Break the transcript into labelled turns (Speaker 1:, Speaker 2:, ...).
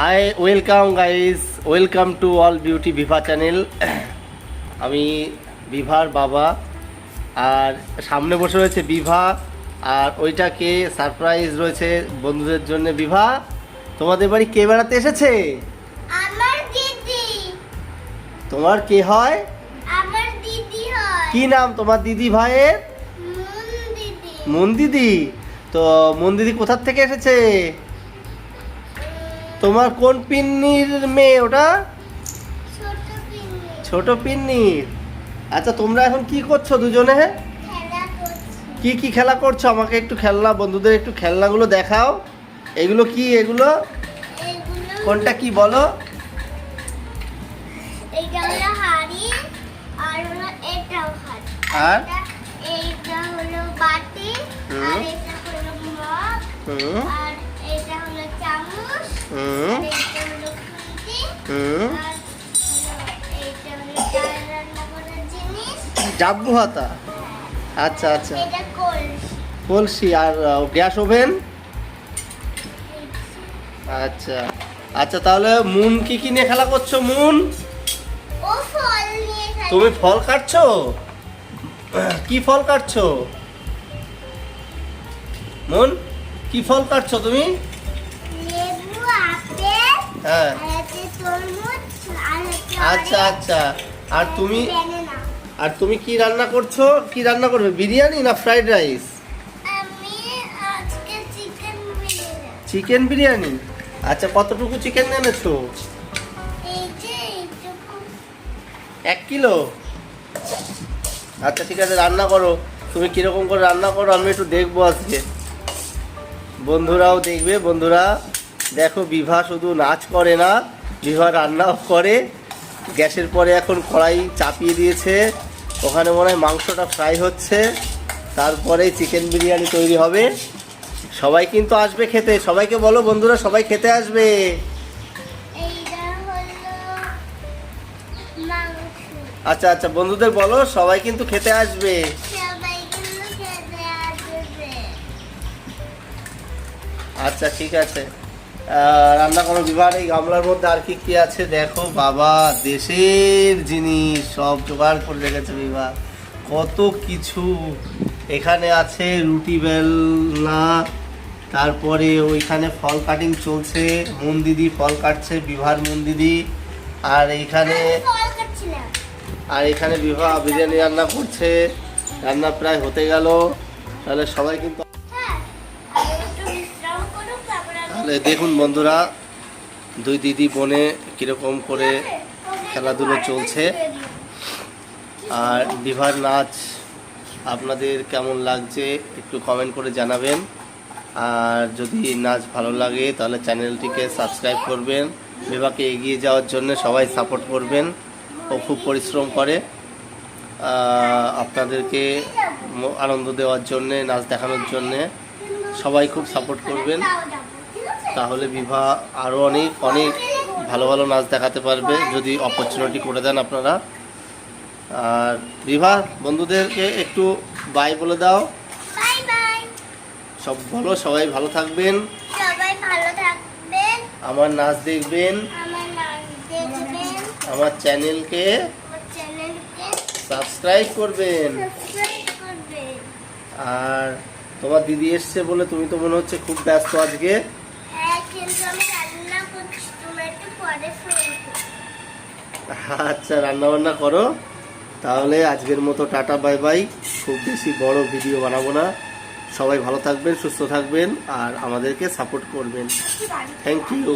Speaker 1: Hi welcome guys welcome to all beauty Viva channel আমি বিভার বাবা আর সামনে বসে রয়েছে বিভা আর ওইটাকে সারপ্রাইজ রয়েছে বন্ধুদের জন্য বিভা তোমাদের বাড়ি কে বেড়াতে এসেছে?
Speaker 2: আমার দিদি।
Speaker 1: তোমার কে হয়?
Speaker 2: আমার দিদি হয়।
Speaker 1: কি নাম তোমার দিদি ভাইয়ের?
Speaker 2: মুন দিদি।
Speaker 1: মন দিদি। তো মন দিদি কোথার থেকে এসেছে? তোমার কোন পিন্নির মেয়ে ওটা?
Speaker 2: ছোট পিন্নি
Speaker 1: পিন্নির। আচ্ছা তোমরা এখন কি করছ দুজনে? কি কি খেলা করছ? আমাকে একটু খেলনা বন্ধুদের একটু খেলনাগুলো দেখাও। এগুলো কি এগুলো? কোনটা কি বলো?
Speaker 2: আর এইটা হলো বাটি। আর এটা হলো মগ আর
Speaker 1: হুম হুম জাব্বু হাতা? আচ্ছা আচ্ছা।
Speaker 2: কলসি
Speaker 1: আর গ্যাস ওভেন? আচ্ছা আচ্ছা তাহলে মুন কি কি নিয়ে খেলা করছ মুন? তুমি ফল কাটছো? কি ফল কাটছো? মুন কি ফল কাটছো তুমি? হ্যাঁ। আচ্ছা আচ্ছা। আর তুমি? আর তুমি কি রান্না করছ? কি রান্না করবে? বিরিয়ানি না ফ্রাইড রাইস
Speaker 2: চিকেন বিরিয়ানি।
Speaker 1: আচ্ছা কতটুকু চিকেন এনেছো? এক কিলো? আচ্ছা ঠিক আছে রান্না করো। তুমি কীরকম করে রান্না করো? আমি একটু দেখব আজকে। বন্ধুরাও দেখবে বন্ধুরা। দেখো বিভা শুধু নাচ করে না বিভা রান্নাও করে। গ্যাসের পরে এখন কড়াই চাপিয়ে দিয়েছে। ওখানে মনে হয় মাংসটা ফ্রাই হচ্ছে। তারপরে চিকেন বিরিয়ানি তৈরি হবে। সবাই কিন্তু আসবে খেতে। সবাইকে বলো বন্ধুরা সবাই খেতে আসবে। আচ্ছা আচ্ছা বন্ধুদের বলো সবাই কিন্তু খেতে আসবে। আচ্ছা ঠিক আছে। রান্না করো বিভার এই গামলার মধ্যে আর কি কি আছে দেখো? বাবা দেশের জিনিস সব জোগাড় করে রেখেছে বিভা কত কিছু এখানে আছে রুটি বেলনা তারপরে ওইখানে ফল কাটিং চলছে মন দিদি ফল কাটছে বিভার মন দিদি আর
Speaker 2: কাটছিলাম।
Speaker 1: আর এখানে বিবাহ বিরিয়ানি রান্না করছে রান্না প্রায় হতে গেল। তাহলে সবাই কিন্তু
Speaker 2: হ্যাঁ আমি একটু বিশ্রাম করুক তারপরে আমি-
Speaker 1: তাহলে দেখুন বন্ধুরা, দুই দিদি বোনে কীরকম করে খেলাধুলো চলছে। আর বিভার নাচ আপনাদের কেমন লাগছে একটু কমেন্ট করে জানাবেন। আর যদি নাচ ভালো লাগে, তাহলে চ্যানেলটিকে সাবস্ক্রাইব করবেন। বিভাকে এগিয়ে যাওয়ার জন্য সবাই সাপোর্ট করবেন ও খুব পরিশ্রম করে। আপনাদেরকে আনন্দ দেওয়ার জন্যে, নাচ দেখানোর জন্যে সবাই খুব সাপোর্ট করবেন? তাহলে বিভা আরও অনেক অনেক ভালো ভালো নাচ দেখাতে পারবে যদি অপরচুনিটি করে দেন আপনারা। আর বিভা বন্ধুদেরকে একটু বাই বলে দাও। সব বলো সবাই ভালো থাকবেন।
Speaker 2: সবাই ভালো থাকবেন।
Speaker 1: আমার নাচ দেখবেন।
Speaker 2: আমার নাম দেখবেন।
Speaker 1: আমার চ্যানেলকে
Speaker 2: চ্যানেলকে
Speaker 1: সাবস্ক্রাইব করবেন।
Speaker 2: সাবস্ক্রাইব করবেন।
Speaker 1: আর তোমার দিদি এসছে বলে তুমি তো মনে হচ্ছে খুব ব্যস্ত আজকে।
Speaker 2: কিন্তু আমি রান্না করছি তোমরা একটু পরে ফোন
Speaker 1: আচ্ছা রান্না বান্না করো। তাহলে আজকের মতো টাটা বাই বাই। খুব বেশি বড় ভিডিও বানাবো না। সবাই ভালো থাকবেন সুস্থ থাকবেন আর আমাদেরকে সাপোর্ট করবেন। Thank you